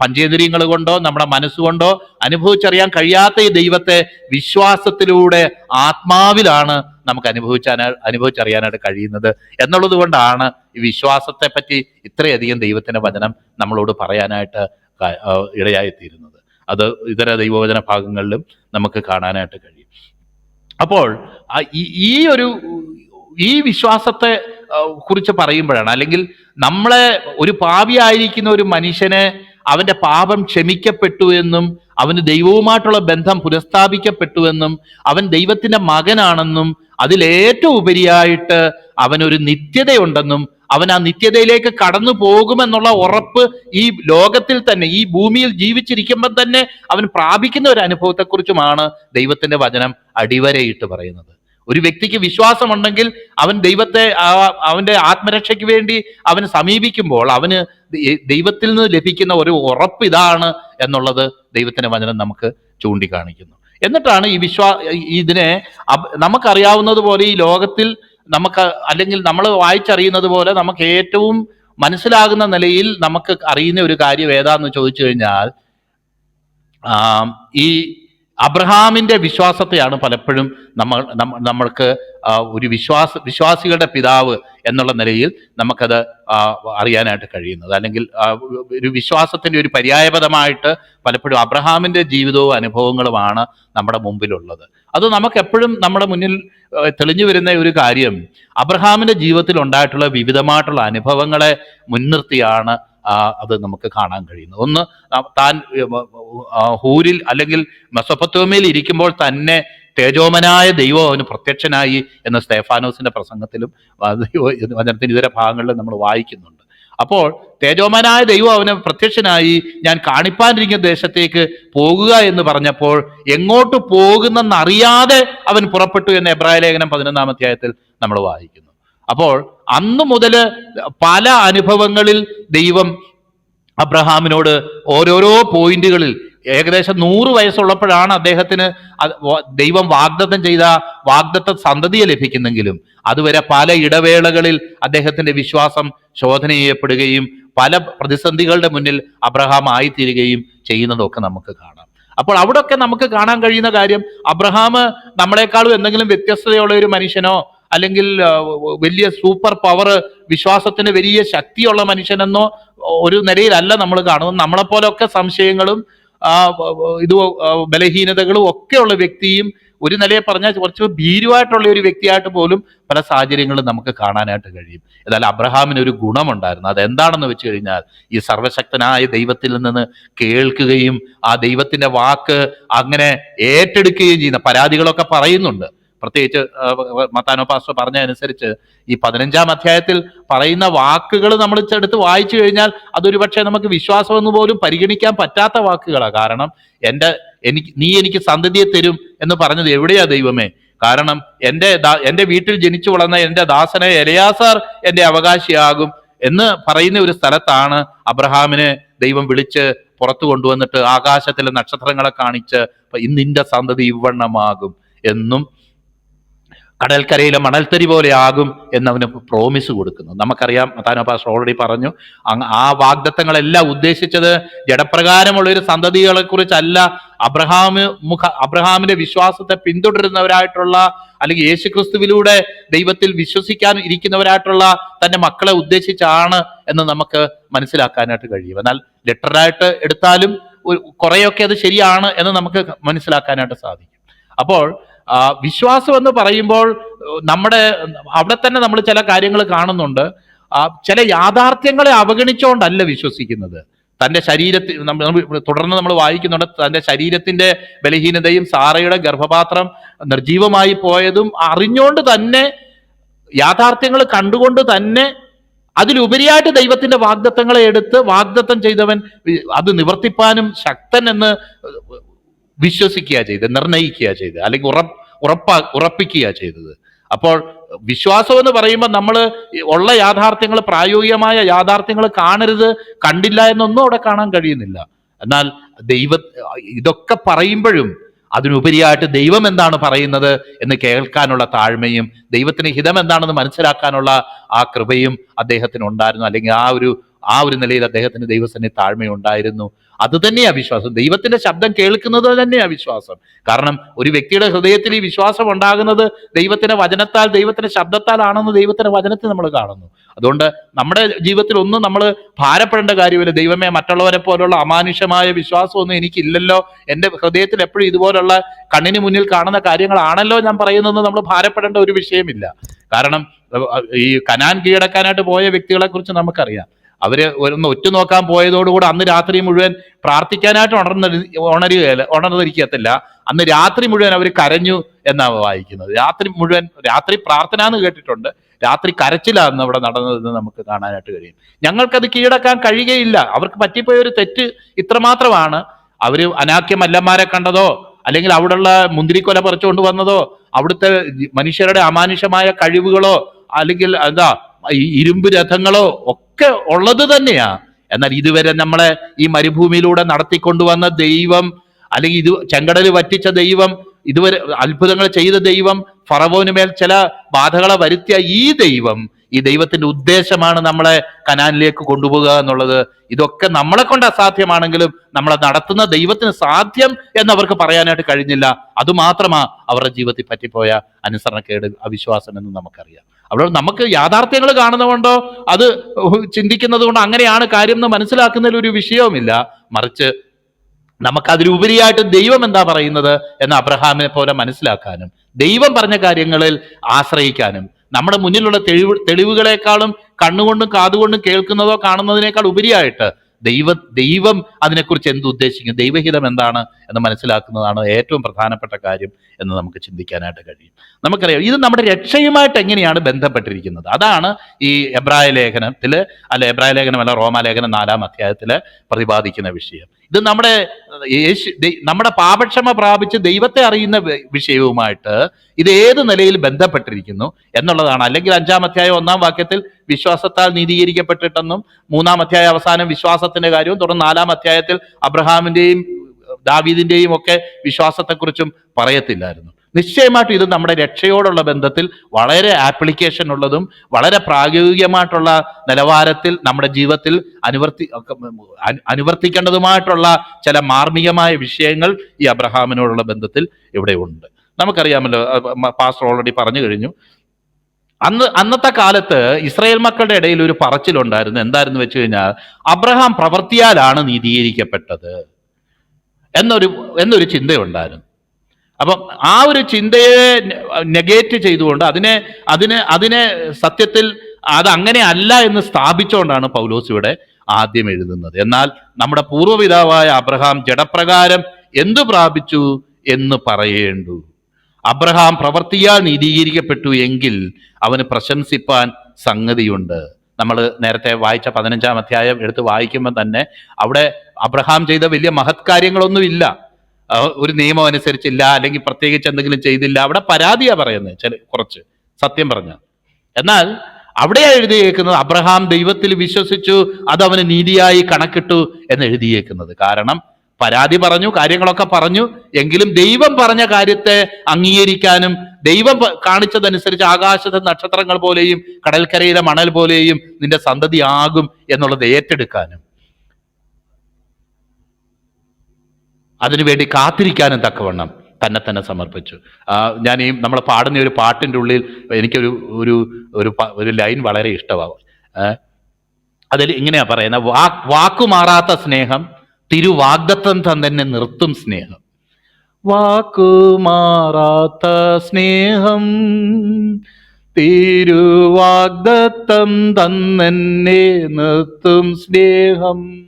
പഞ്ചേന്ദ്രിയങ്ങൾ കൊണ്ടോ നമ്മുടെ മനസ്സുകൊണ്ടോ അനുഭവിച്ചറിയാൻ കഴിയാത്ത ഈ ദൈവത്തെ വിശ്വാസത്തിലൂടെ ആത്മാവിലാണ് നമുക്ക് അനുഭവിച്ചാൻ അനുഭവിച്ചറിയാനായിട്ട് കഴിയുന്നത് എന്നുള്ളത് കൊണ്ടാണ് ഈ വിശ്വാസത്തെ പറ്റി ഇത്രയധികം ദൈവത്തിന്റെ വചനം നമ്മളോട് പറയാനായിട്ട് ഇടയായിത്തീരുന്നത്. അത് ഇതര ദൈവവചന ഭാഗങ്ങളിലും നമുക്ക് കാണാനായിട്ട് കഴിയും. അപ്പോൾ ഈ- ഒരു ഈ വിശ്വാസത്തെ കുറിച്ച് പറയുമ്പോഴാണ് അല്ലെങ്കിൽ നമ്മളെ ഒരു പാപിയായിരിക്കുന്ന ഒരു മനുഷ്യനെ അവന്റെ പാപം ക്ഷമിക്കപ്പെട്ടു എന്നും അവന് ദൈവവുമായിട്ടുള്ള ബന്ധം പുനഃസ്ഥാപിക്കപ്പെട്ടുവെന്നും അവൻ ദൈവത്തിന്റെ മകനാണെന്നും അതിലേറ്റവും ഉപരിയായിട്ട് അവനൊരു നിത്യതയുണ്ടെന്നും അവൻ ആ നിത്യതയിലേക്ക് കടന്നു പോകുമെന്നുള്ള ഉറപ്പ് ഈ ലോകത്തിൽ തന്നെ ഈ ഭൂമിയിൽ ജീവിച്ചിരിക്കുമ്പോൾ തന്നെ അവൻ പ്രാപിക്കുന്ന ഒരു അനുഭവത്തെക്കുറിച്ചുമാണ് ദൈവത്തിന്റെ വചനം അടിവരയിട്ട് പറയുന്നത്. ഒരു വ്യക്തിക്ക് വിശ്വാസമുണ്ടെങ്കിൽ അവൻ ദൈവത്തെ അവന്റെ ആത്മരക്ഷയ്ക്ക് വേണ്ടി അവൻ സമീപിക്കുമ്പോൾ അവന് ദൈവത്തിൽ നിന്ന് ലഭിക്കുന്ന ഒരു ഉറപ്പ് ഇതാണ് എന്നുള്ളത് ദൈവത്തിന്റെ വചനം നമുക്ക് ചൂണ്ടിക്കാണിക്കുന്നു. എന്നിട്ടാണ് ഈ വിശ്വാ ഇതിനെ നമുക്കറിയാവുന്നത് പോലെ ഈ ലോകത്തിൽ നമുക്ക് അല്ലെങ്കിൽ നമ്മൾ വായിച്ചറിയുന്നത് പോലെ നമുക്ക് ഏറ്റവും മനസ്സിലാകുന്ന നിലയിൽ നമുക്ക് അറിയുന്ന ഒരു കാര്യം ഏതാന്ന് ചോദിച്ചു കഴിഞ്ഞാൽ ഈ അബ്രഹാമിന്റെ വിശ്വാസത്തെയാണ് പലപ്പോഴും നമ്മൾ നമ്മ- നമ്മൾക്ക് ഒരു വിശ്വാസ വിശ്വാസികളുടെ പിതാവ് എന്നുള്ള നിലയിൽ നമുക്കത് അറിയാനായിട്ട് കഴിയുന്നത്. അല്ലെങ്കിൽ ഒരു വിശ്വാസത്തിന്റെ ഒരു പര്യായപദമായിട്ട് പലപ്പോഴും അബ്രഹാമിന്റെ ജീവിതവും അനുഭവങ്ങളുമാണ് നമ്മുടെ മുമ്പിലുള്ളത്. അത് നമുക്ക് എപ്പോഴും നമ്മുടെ മുന്നിൽ തെളിഞ്ഞു വരുന്ന ഒരു കാര്യം അബ്രഹാമിന്റെ ജീവിതത്തിൽ ഉണ്ടായിട്ടുള്ള വിവിധമായിട്ടുള്ള അനുഭവങ്ങളെ മുൻനിർത്തിയാണ് അത് നമുക്ക് കാണാൻ കഴിയുന്നത് ഒന്ന് താൻ ഹൂരിൽ അല്ലെങ്കിൽ മെസ്സൊപ്പത്തോമയിൽ ഇരിക്കുമ്പോൾ തന്നെ തേജോമനായ ദൈവം അവന് പ്രത്യക്ഷനായി എന്ന സ്തേഫാനോസിന്റെ പ്രസംഗത്തിലും വചനത്തിന്റെ ഇതര ഭാഗങ്ങളിലും നമ്മൾ വായിക്കുന്നുണ്ട്. അപ്പോൾ തേജോമനായ ദൈവം അവന് പ്രത്യക്ഷനായി ഞാൻ കാണിപ്പാനിരിക്കുന്ന ദേശത്തേക്ക് പോകുക എന്ന് പറഞ്ഞപ്പോൾ എങ്ങോട്ട് പോകുന്നെന്നറിയാതെ അവൻ പുറപ്പെട്ടു എന്ന് എബ്രാഹിം ലേഖനം പതിനൊന്നാം അധ്യായത്തിൽ നമ്മൾ വായിക്കുന്നു. അപ്പോൾ അന്നു മുതൽ പല അനുഭവങ്ങളിൽ ദൈവം അബ്രഹാമിനോട് ഓരോരോ പോയിന്റുകളിൽ ഏകദേശം നൂറ് വയസ്സുള്ളപ്പോഴാണ് അദ്ദേഹത്തിന് ദൈവം വാഗ്ദത്തം ചെയ്ത വാഗ്ദത്ത സന്തതിയെ ലഭിക്കുന്നെങ്കിലും. അതുവരെ പല ഇടവേളകളിൽ അദ്ദേഹത്തിന്റെ വിശ്വാസം ശോധന ചെയ്യപ്പെടുകയും പല പ്രതിസന്ധികളുടെ മുന്നിൽ അബ്രഹാം ആയിത്തീരുകയും ചെയ്യുന്നതൊക്കെ നമുക്ക് കാണാം. അപ്പോൾ അവിടെയൊക്കെ നമുക്ക് കാണാൻ കഴിയുന്ന കാര്യം അബ്രഹാം നമ്മളെക്കാളും എന്തെങ്കിലും വ്യത്യസ്തതയുള്ള ഒരു മനുഷ്യനോ അല്ലെങ്കിൽ വലിയ സൂപ്പർ പവർ വിശ്വാസത്തിന് വലിയ ശക്തിയുള്ള മനുഷ്യനെന്നോ ഒരു നിലയിലല്ല നമ്മൾ കാണുന്നത്. നമ്മളെപ്പോലൊക്കെ സംശയങ്ങളും ഇത് ബലഹീനതകളും ഒക്കെയുള്ള വ്യക്തിയും ഒരു നിലയെ പറഞ്ഞാൽ കുറച്ച് ഭീരുവായിട്ടുള്ള ഒരു വ്യക്തിയായിട്ട് പോലും പല സാഹചര്യങ്ങളും നമുക്ക് കാണാനായിട്ട് കഴിയും. എന്നാൽ അബ്രഹാമിന് ഒരു ഗുണമുണ്ടായിരുന്നു. അതെന്താണെന്ന് വെച്ച് കഴിഞ്ഞാൽ ഈ സർവശക്തനായ ദൈവത്തിൽ നിന്ന് കേൾക്കുകയും ആ ദൈവത്തിന്റെ വാക്ക് അങ്ങനെ ഏറ്റെടുക്കുകയും ചെയ്യുന്ന പരാതികളൊക്കെ പറയുന്നുണ്ട്. പ്രത്യേകിച്ച് ആ, മത്താനോ പാസ്റ്റർ പറഞ്ഞ അനുസരിച്ച് ഈ പതിനഞ്ചാം അധ്യായത്തിൽ പറയുന്ന വാക്കുകൾ നമ്മൾ എടുത്ത് വായിച്ചു കഴിഞ്ഞാൽ അതൊരു പക്ഷേ നമുക്ക് വിശ്വാസമെന്ന് പോലും പരിഗണിക്കാൻ പറ്റാത്ത വാക്കുകളാണ് കാരണം എന്റെ എനിക്ക് നീ എനിക്ക് സന്തതിയെ തരും എന്ന് പറഞ്ഞത് എവിടെയാ ദൈവമേ? കാരണം എന്റെ എന്റെ വീട്ടിൽ ജനിച്ചു വളർന്ന എന്റെ ദാസനെ എലയാസാർ എന്റെ അവകാശിയാകും എന്ന് പറയുന്ന ഒരു സ്ഥലത്താണ് അബ്രഹാമിനെ ദൈവം വിളിച്ച് പുറത്തു കൊണ്ടുവന്നിട്ട് ആകാശത്തിലെ നക്ഷത്രങ്ങളെ കാണിച്ച് ഇന്നിന്റെ സന്തതി ഇവണ്ണമാകും എന്നും കടൽക്കരയിലെ മണൽത്തരി പോലെ ആകും എന്നവന് പ്രോമിസ് കൊടുക്കുന്നു. നമുക്കറിയാം മതാനോപാസ് ഓൾറെഡി പറഞ്ഞു ആ വാഗ്ദത്തങ്ങളെല്ലാം ഉദ്ദേശിച്ചത് ജഡപ്രകാരമുള്ള ഒരു സന്തതികളെ കുറിച്ചല്ല അബ്രഹാമ് മുഖ അബ്രഹാമിന്റെ വിശ്വാസത്തെ പിന്തുടരുന്നവരായിട്ടുള്ള അല്ലെങ്കിൽ യേശുക്രിസ്തുവിലൂടെ ദൈവത്തിൽ വിശ്വസിക്കാൻ ഇരിക്കുന്നവരായിട്ടുള്ള തന്റെ മക്കളെ ഉദ്ദേശിച്ചാണ് എന്ന് നമുക്ക് മനസ്സിലാക്കാനായിട്ട് കഴിയും. എന്നാൽ ലിറ്ററായിട്ട് എടുത്താലും കുറെയൊക്കെ അത് ശരിയാണ് എന്ന് നമുക്ക് മനസ്സിലാക്കാനായിട്ട് സാധിക്കും. അപ്പോൾ വിശ്വാസം എന്ന് പറയുമ്പോൾ നമ്മുടെ അവിടെ തന്നെ നമ്മൾ ചില കാര്യങ്ങൾ കാണുന്നുണ്ട്. ചില യാഥാർത്ഥ്യങ്ങളെ അവഗണിച്ചുകൊണ്ടല്ല വിശ്വസിക്കുന്നത്. തന്റെ ശരീരത്തിൽ തുടർന്ന് നമ്മൾ വായിക്കുന്നുണ്ട് തന്റെ ശരീരത്തിന്റെ ബലഹീനതയും സാറയുടെ ഗർഭപാത്രം നിർജീവമായി പോയതും അറിഞ്ഞുകൊണ്ട് തന്നെ യാഥാർത്ഥ്യങ്ങൾ കണ്ടുകൊണ്ട് തന്നെ അതിലുപരിയായിട്ട് ദൈവത്തിന്റെ വാഗ്ദത്തങ്ങളെ എടുത്ത് വാഗ്ദത്തം ചെയ്തവൻ അത് നിവർത്തിപ്പാനും ശക്തൻ എന്ന് വിശ്വസിക്കുക ചെയ്ത് നിർണയിക്കുക ചെയ്ത് അല്ലെങ്കിൽ ഉറപ്പ് ഉറപ്പാ ഉറപ്പിക്കുക ചെയ്തത്. അപ്പോൾ വിശ്വാസം എന്ന് പറയുമ്പോൾ നമ്മൾ ഉള്ള യാഥാർത്ഥ്യങ്ങൾ പ്രായോഗികമായ യാഥാർത്ഥ്യങ്ങൾ കാണരുത് കണ്ടില്ല എന്നൊന്നും അവിടെ കാണാൻ കഴിയുന്നില്ല. എന്നാൽ ദൈവ ഇതൊക്കെ പറയുമ്പോഴും അതിനുപരിയായിട്ട് ദൈവം എന്താണ് പറയുന്നത് എന്ന് കേൾക്കാനുള്ള താഴ്മയും ദൈവത്തിന് ഹിതം എന്താണെന്ന് മനസ്സിലാക്കാനുള്ള ആ കൃപയും അദ്ദേഹത്തിന് ഉണ്ടായിരുന്നു അല്ലെങ്കിൽ ആ ഒരു ആ ഒരു നിലയിൽ അദ്ദേഹത്തിന് ദൈവസന്നെ താഴ്മയുണ്ടായിരുന്നു. അത് തന്നെയാണ് വിശ്വാസം. ദൈവത്തിന്റെ ശബ്ദം കേൾക്കുന്നത് തന്നെയാണ് വിശ്വാസം. കാരണം ഒരു വ്യക്തിയുടെ ഹൃദയത്തിൽ ഈ വിശ്വാസം ഉണ്ടാകുന്നത് ദൈവത്തിന്റെ വചനത്താൽ ദൈവത്തിന്റെ ശബ്ദത്താലാണെന്ന് ദൈവത്തിന്റെ വചനത്തിൽ നമ്മൾ കാണുന്നു. അതുകൊണ്ട് നമ്മുടെ ജീവിതത്തിൽ ഒന്നും നമ്മൾ ഭാരപ്പെടേണ്ട കാര്യമില്ല. ദൈവമേ മറ്റുള്ളവരെ പോലുള്ള അമാനുഷമായ വിശ്വാസമൊന്നും എനിക്കില്ലല്ലോ. എന്റെ ഹൃദയത്തിൽ എപ്പോഴും ഇതുപോലുള്ള കണ്ണിന് മുന്നിൽ കാണുന്ന കാര്യങ്ങളാണല്ലോ ഞാൻ പറയുന്നതെന്ന് നമ്മൾ ഭാരപ്പെടേണ്ട ഒരു വിഷയമില്ല. കാരണം ഈ കനാൻ കീഴടക്കാനായിട്ട് പോയ വ്യക്തികളെ കുറിച്ച് നമുക്കറിയാം. അവർ ഒന്ന് ഒറ്റുനോക്കാൻ പോയതോടുകൂടി അന്ന് രാത്രി മുഴുവൻ പ്രാർത്ഥിക്കാനായിട്ട് ഉണർന്ന ഉണരുകയല്ല ഉണർന്നിരിക്കത്തില്ല. അന്ന് രാത്രി മുഴുവൻ അവർ കരഞ്ഞു എന്നാണ് വായിക്കുന്നത്. രാത്രി മുഴുവൻ രാത്രി പ്രാർത്ഥന എന്ന് കേട്ടിട്ടുണ്ട്. രാത്രി കരച്ചിലാന്ന് അവിടെ നടന്നതെന്ന് നമുക്ക് കാണാനായിട്ട് കഴിയും. ഞങ്ങൾക്കത് കീഴടക്കാൻ കഴിയുകയില്ല. അവർക്ക് പറ്റിപ്പോയ ഒരു തെറ്റ് ഇത്രമാത്രമാണ്. അവർ അനാക്യ മല്ലന്മാരെ കണ്ടതോ അല്ലെങ്കിൽ അവിടെയുള്ള മുന്തിരിക്കൊല പറിച്ചുകൊണ്ട് വന്നതോ അവിടുത്തെ മനുഷ്യരുടെ അമാനുഷമായ കഴിവുകളോ അല്ലെങ്കിൽ എന്താ ഇരുമ്പ് രഥങ്ങളോ ഒക്കെ ഉള്ളത് തന്നെയാ. എന്നാൽ ഇതുവരെ നമ്മളെ ഈ മരുഭൂമിയിലൂടെ നടത്തിക്കൊണ്ടുവന്ന ദൈവം അല്ലെങ്കിൽ ഇത് ചെങ്കടൽ വറ്റിച്ച ദൈവം ഇതുവരെ അത്ഭുതങ്ങൾ ചെയ്ത ദൈവം ഫറവോന് മേൽ ചില ബാധകളെ വരുത്തിയ ഈ ദൈവം ഈ ദൈവത്തിന്റെ ഉദ്ദേശമാണ് നമ്മളെ കനാനിലേക്ക് കൊണ്ടുപോകുക എന്നുള്ളത്. ഇതൊക്കെ നമ്മളെ കൊണ്ട് അസാധ്യമാണെങ്കിലും നമ്മളെ നടത്തുന്ന ദൈവത്തിന് സാധ്യം എന്നവർക്ക് പറയാനായിട്ട് കഴിഞ്ഞില്ല. അതുമാത്രമാ അവരുടെ ജീവിതത്തിൽ പറ്റിപ്പോയ അനുസരണക്കേട് അവിശ്വാസം എന്ന് നമുക്കറിയാം. അവിടെ നമുക്ക് യാഥാർത്ഥ്യങ്ങൾ കാണുന്നതുകൊണ്ടോ അത് ചിന്തിക്കുന്നത് കൊണ്ടോ അങ്ങനെയാണ് കാര്യം എന്ന് മനസ്സിലാക്കുന്നതിൽ ഒരു വിഷയവുമില്ല. മറിച്ച് നമുക്കതിലുപരിയായിട്ട് ദൈവം എന്താ പറയുന്നത് എന്ന് അബ്രഹാമിനെ പോലെ മനസ്സിലാക്കാനും ദൈവം പറഞ്ഞ കാര്യങ്ങളിൽ ആശ്രയിക്കാനും നമ്മുടെ മുന്നിലുള്ള തെളിവ് തെളിവുകളെക്കാളും കണ്ണുകൊണ്ടും കാതുകൊണ്ടും കേൾക്കുന്നതോ കാണുന്നതിനേക്കാൾ ഉപരിയായിട്ട് ദൈവ ദൈവം അതിനെക്കുറിച്ച് എന്ത് ഉദ്ദേശിക്കും ദൈവഹിതം എന്താണ് എന്ന് മനസ്സിലാക്കുന്നതാണ് ഏറ്റവും പ്രധാനപ്പെട്ട കാര്യം എന്ന് നമുക്ക് ചിന്തിക്കാനായിട്ട് കഴിയും. നമുക്കറിയാം ഇത് നമ്മുടെ രക്ഷയുമായിട്ട് എങ്ങനെയാണ് ബന്ധപ്പെട്ടിരിക്കുന്നത്? അതാണ് ഈ എബ്രായ ലേഖനത്തിൽ അല്ല എബ്രായ ലേഖനം അല്ല റോമാലേഖനം നാലാം അധ്യായത്തിൽ പ്രതിപാദിക്കുന്ന വിഷയം. ഇത് നമ്മുടെ യേശു നമ്മുടെ പാപക്ഷമ പ്രാപിച്ച് ദൈവത്തെ അറിയുന്ന വിഷയവുമായിട്ട് ഇത് ഏത് നിലയിൽ ബന്ധപ്പെട്ടിരിക്കുന്നു എന്നുള്ളതാണ്. അല്ലെങ്കിൽ അഞ്ചാം അധ്യായം ഒന്നാം വാക്യത്തിൽ വിശ്വാസത്താൽ നീതീകരിക്കപ്പെട്ടിട്ടെന്നും മൂന്നാം അധ്യായ അവസാനം വിശ്വാസത്തിന്റെ കാര്യവും തുടർന്ന് നാലാം അധ്യായത്തിൽ അബ്രഹാമിന്റെയും ദാവീദിന്റെയും ഒക്കെ വിശ്വാസത്തെക്കുറിച്ചും പറയത്തില്ലായിരുന്നു. നിശ്ചയമായിട്ടും ഇത് നമ്മുടെ രക്ഷയോടുള്ള ബന്ധത്തിൽ വളരെ ആപ്ലിക്കേഷൻ ഉള്ളതും വളരെ പ്രായോഗികമായിട്ടുള്ള നിലവാരത്തിൽ നമ്മുടെ ജീവിതത്തിൽ അനുവർത്തി അനു- അനുവർത്തിക്കേണ്ടതുമായിട്ടുള്ള ചില മാർമികമായ വിഷയങ്ങൾ ഈ അബ്രഹാമിനോടുള്ള ബന്ധത്തിൽ ഇവിടെ ഉണ്ട്. നമുക്കറിയാമല്ലോ പാസ്റ്റർ ഓൾറെഡി പറഞ്ഞു കഴിഞ്ഞു. അന്ന് അന്നത്തെ കാലത്ത് ഇസ്രായേൽ മക്കളുടെ ഇടയിൽ ഒരു പറച്ചിലുണ്ടായിരുന്നു. എന്തായിരുന്നു വെച്ച് കഴിഞ്ഞാൽ അബ്രഹാം പ്രവർത്തിയാലാണ് നീതീകരിക്കപ്പെട്ടത് എന്നൊരു എന്നൊരു ചിന്തയുണ്ടായിരുന്നു. അപ്പം ആ ഒരു ചിന്തയെ നെഗേറ്റ് ചെയ്തുകൊണ്ട് അതിനെ അതിനെ അതിനെ സത്യത്തിൽ അത് അങ്ങനെ അല്ല എന്ന് സ്ഥാപിച്ചുകൊണ്ടാണ് പൗലോസ് ഇവിടെ ആദ്യം എഴുതുന്നത്. എന്നാൽ നമ്മുടെ പൂർവപിതാവായ അബ്രഹാം ജഡപ്രകാരം എന്തു പ്രാപിച്ചു എന്ന് പറയേണ്ടു. അബ്രഹാം പ്രവർത്തിയാൽ നീതീകരിക്കപ്പെട്ടു എങ്കിൽ അവന് പ്രശംസിപ്പാൻ സംഗതിയുണ്ട്. നമ്മൾ നേരത്തെ വായിച്ച പതിനഞ്ചാം അധ്യായം എടുത്ത് വായിക്കുമ്പോൾ തന്നെ അവിടെ അബ്രഹാം ചെയ്ത വലിയ മഹത് കാര്യങ്ങളൊന്നുമില്ല ആ, ഒരു നിയമം അനുസരിച്ചില്ല അല്ലെങ്കിൽ പ്രത്യേകിച്ച് എന്തെങ്കിലും ചെയ്തില്ല. അവിടെ പരാതിയാ പറയുന്നത് ചില കുറച്ച്. സത്യം പറഞ്ഞ. എന്നാൽ അവിടെ എഴുതിയേക്കുന്നത് അബ്രഹാം ദൈവത്തിൽ വിശ്വസിച്ചു അത് അവന് നീതിയായി കണക്കിട്ടു എന്ന് എഴുതിയേക്കുന്നത്. കാരണം പരാതി പറഞ്ഞു കാര്യങ്ങളൊക്കെ പറഞ്ഞു എങ്കിലും ദൈവം പറഞ്ഞ കാര്യത്തെ അംഗീകരിക്കാനും ദൈവം കാണിച്ചതനുസരിച്ച് ആകാശത്തെ നക്ഷത്രങ്ങൾ പോലെയും കടൽക്കരയിലെ മണൽ പോലെയും നിന്റെ സന്തതി ആകും എന്നുള്ളത് ഏറ്റെടുക്കാനും. അതിനുവേണ്ടി കാത്തിരിക്കാനും തക്കവണ്ണം തന്നെ തന്നെ സമർപ്പിച്ചു. ഞാൻ ഈ നമ്മൾ പാടുന്ന ഒരു പാട്ടിന്റെ ഉള്ളിൽ എനിക്കൊരു ഒരു ഒരു ഒരു ലൈൻ വളരെ ഇഷ്ടമാവും. അതിൽ ഇങ്ങനെയാ പറയുന്നത് വാക്ക് വാക്കുമാറാത്ത സ്നേഹം തിരുവാഗ്ദത്തം തന്നെ നിർത്തും സ്നേഹം. വാക്കുമാറാത്ത സ്നേഹം തിരുവാഗ്ദത്തം തന്നെ നിർത്തും സ്നേഹം.